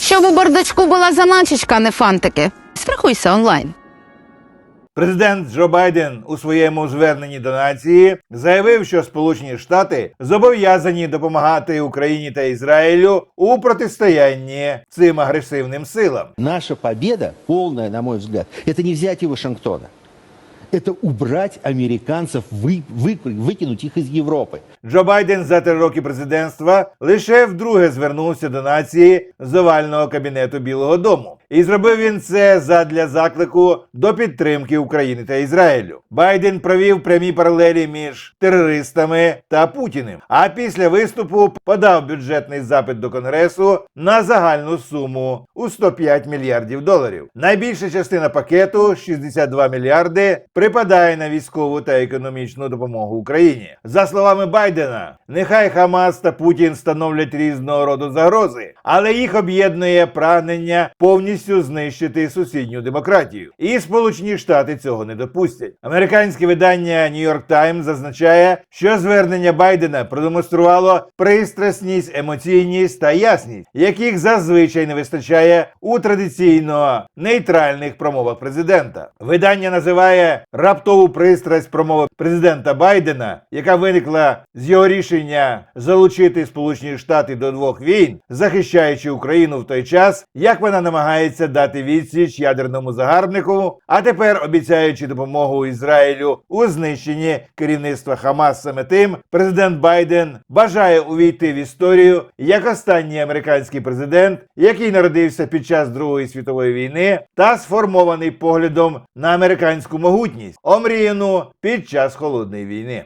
Щоб у бардачку була заначечка, а не фантики. Страхуйся онлайн. Президент Джо Байден у своєму зверненні до нації заявив, що Сполучені Штати зобов'язані допомагати Україні та Ізраїлю у протистоянні цим агресивним силам. Наша победа, полная, на мой взгляд, это не взятие Вашингтона Это убрать американцев, вы, вы- выкинуть их из Европы. Джо Байден за три роки президентства лише вдруге звернувся до нації з овального кабінету Білого Дому. І зробив він це задля заклику до підтримки України та Ізраїлю. Байден провів прямі паралелі між терористами та Путіним. А після виступу подав бюджетний запит до Конгресу на загальну суму у 105 мільярдів доларів. Найбільша частина пакету 62 мільярди припадає на військову та економічну допомогу Україні. За словами Байдена, нехай Хамас та Путін становлять різного роду загрози, але їх об'єднує прагнення повністю знищити сусідню демократію. І Сполучені Штати цього не допустять. Американське видання New York Times зазначає, що звернення Байдена продемонструвало пристрасність, емоційність та ясність, яких зазвичай не вистачає у традиційно нейтральних промовах президента. Видання називає раптову пристрасть промови президента Байдена, яка виникла з його рішення залучити Сполучені Штати до двох війн, захищаючи Україну в той час, як вона намагається дати відсіч ядерному загарбнику, а тепер обіцяючи допомогу Ізраїлю у знищенні керівництва Хамас. Саме тим президент Байден бажає увійти в історію як останній американський президент, який народився під час Другої світової війни та сформований поглядом на американську могутність, омріяну під час холодної війни.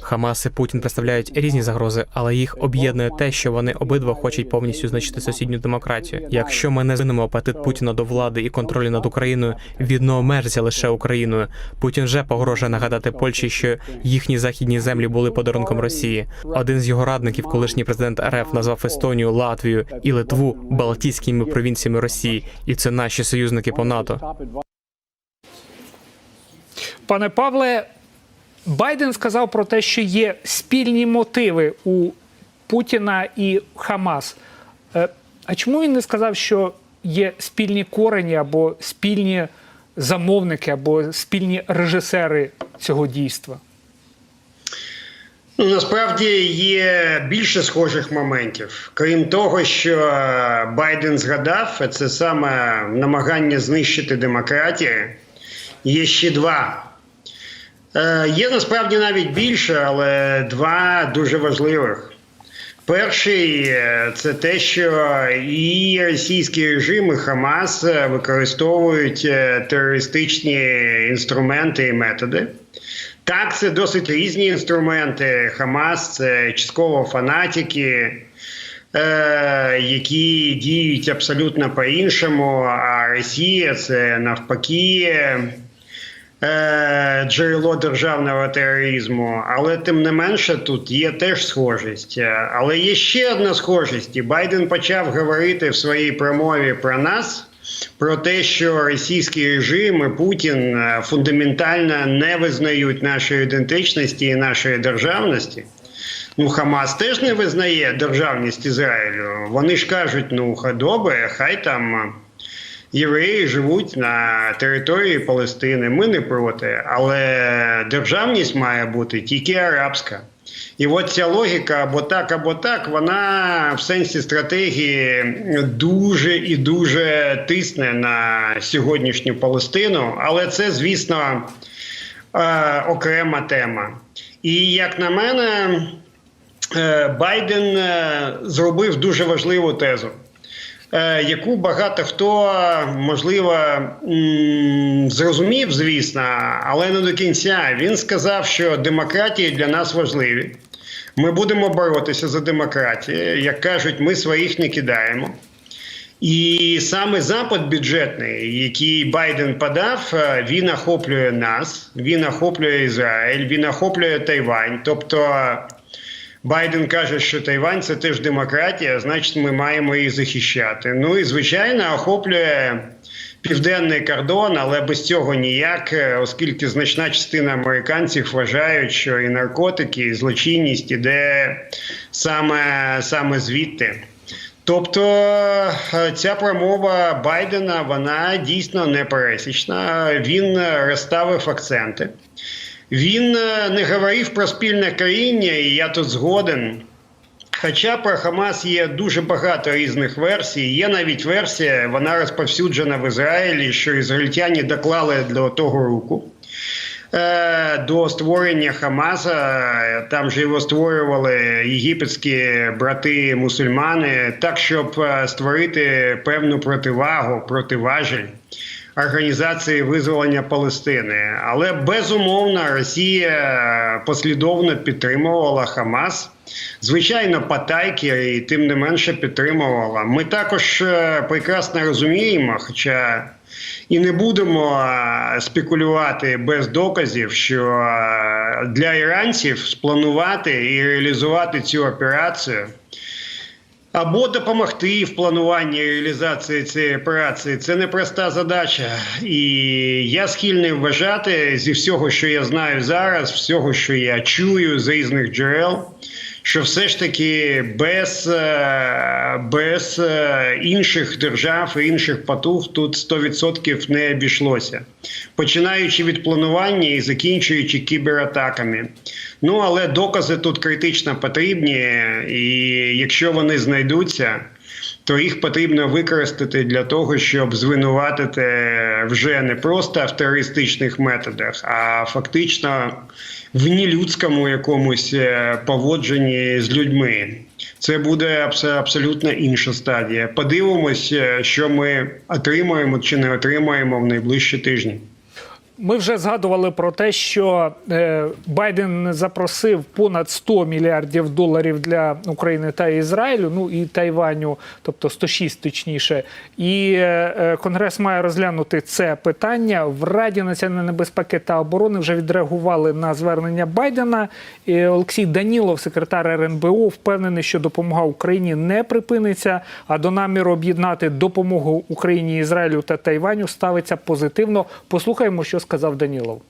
Хамас і Путін представляють різні загрози, але їх об'єднує те, що вони обидва хочуть повністю знищити сусідню демократію. Якщо ми не змінимо апетит Путіна до влади і контролю над Україною, він обмежиться лише Україною. Путін вже погрожує нагадати Польщі, що їхні західні землі були подарунком Росії. Один з його радників, колишній президент РФ, назвав Естонію, Латвію і Литву Балтійськими провінціями Росії, і це наші союзники по НАТО. Пане Павле, Байден сказав про те, що є спільні мотиви у Путіна і Хамас. Е, А чому він не сказав, що є спільні корені або спільні замовники, або спільні режисери цього дійства? Ну, насправді є більше схожих моментів. Крім того, що е, Байден згадав, це саме намагання знищити демократію. Є ще два. Е, Є насправді навіть більше, але два дуже важливих. Перший е, це те, що і російський режим, і Хамас е, використовують терористичні інструменти і методи. Так, це досить різні інструменти. Хамас це частково фанатики, які діють абсолютно по-іншому, а Росія це навпаки. Е, Джерело державного тероризму, але тим не менше тут є теж схожість. Е, Але є ще одна схожість. І Байден почав говорити в своїй промові про нас, про те, що російський режим і Путін е, фундаментально не визнають нашої ідентичності і нашої державності. Ну, Хамас теж не визнає державність Ізраїлю. Вони ж кажуть, ну добре, хай там євреї живуть на території Палестини. Ми не проти, але державність має бути тільки арабська. І от ця логіка або так, або так, вона в сенсі стратегії дуже і дуже тисне на сьогоднішню Палестину, але це, звісно, е, окрема тема. І як на мене, е, Байден е, зробив дуже важливу тезу. Е, Яку багато хто можливо зрозумів, звісно, але не до кінця. Він сказав, що демократії для нас важливі. Ми будемо боротися за демократію. Як кажуть, ми своїх не кидаємо. І саме запит бюджетний, який Байден подав, е, він охоплює нас, він охоплює Ізраїль, він охоплює Тайвань. Тобто Байден каже, що Тайвань це теж демократія, значить, ми маємо її захищати. Ну і звичайно, охоплює південний кордон, але без цього ніяк, е, оскільки значна частина американців вважають, що і наркотики, і злочинність іде саме, саме звідти. Тобто е, ця промова Байдена вона дійсно непересічна. Він е, розставив акценти. Він е, не говорив про спільне коріння, і я тут згоден. Хоча про Хамас є дуже багато різних версій. Є навіть версія, вона розповсюджена в Ізраїлі, що ізраїльтяні доклали до того руку. Е, До створення Хамаса там же його створювали єгипетські брати мусульмани, так щоб е, створити певну противагу, противажель організації визволення Палестини. Але безумовно Росія послідовно підтримувала Хамас. Звичайно, потайки і тим не менше підтримувала. Ми також е, прекрасно розуміємо, хоча і не будемо е, спекулювати без доказів, що е, для іранців спланувати і реалізувати цю операцію. Або допомогти в плануванні реалізації цієї операції це непроста задача. І я схильний вважати зі всього, що я знаю зараз, всього, що я чую з різних джерел, що все ж таки без, е, без е, інших держав і інших потуг тут 100% не обійшлося. Починаючи від планування і закінчуючи кібератаками. Ну але докази тут критично потрібні, і якщо вони знайдуться, то їх потрібно використати для того, щоб звинуватити вже не просто в терористичних методах, а фактично в нелюдському якомусь е, поводженні з людьми. Це буде абсолютно інша стадія. Подивимось, е, що ми отримаємо чи не отримаємо в найближчі тижні. Ми вже згадували про те, що е, Байден запросив понад 100 мільярдів доларів для України та Ізраїлю, ну і Тайваню, тобто 106 точніше. І е, е, Конгрес має розглянути це питання. В Раді національної безпеки та оборони вже відреагували на звернення Байдена. І Олексій Данілов, секретар РНБО, впевнений, що допомога Україні не припиниться, а до наміру об'єднати допомогу Україні, Ізраїлю та Тайваню ставиться позитивно. Послухаємо, що сказав Данілов.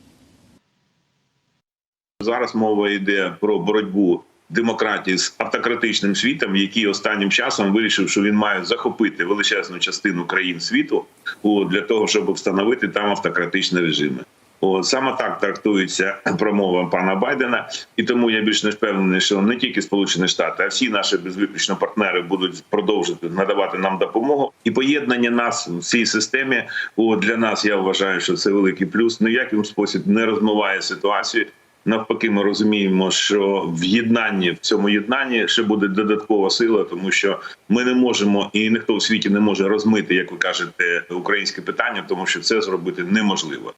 Зараз мова йде про боротьбу демократії з автократичним світом, який останнім часом вирішив, що він має захопити величезну частину країн світу для того, щоб встановити там автократичні режими. О, саме так трактується промова пана Байдена, і тому я більш не впевнений, що не тільки Сполучені Штати, а всі наші безвиключно партнери будуть продовжити надавати нам допомогу. І поєднання нас в цій системі о, для нас я вважаю, що це великий плюс. Ніяким спосіб не розмиває ситуацію. Навпаки, ми розуміємо, що в єднанні в цьому єднанні ще буде додаткова сила, тому що ми не можемо і ніхто в світі не може розмити, як ви кажете, українське питання, тому що це зробити неможливо.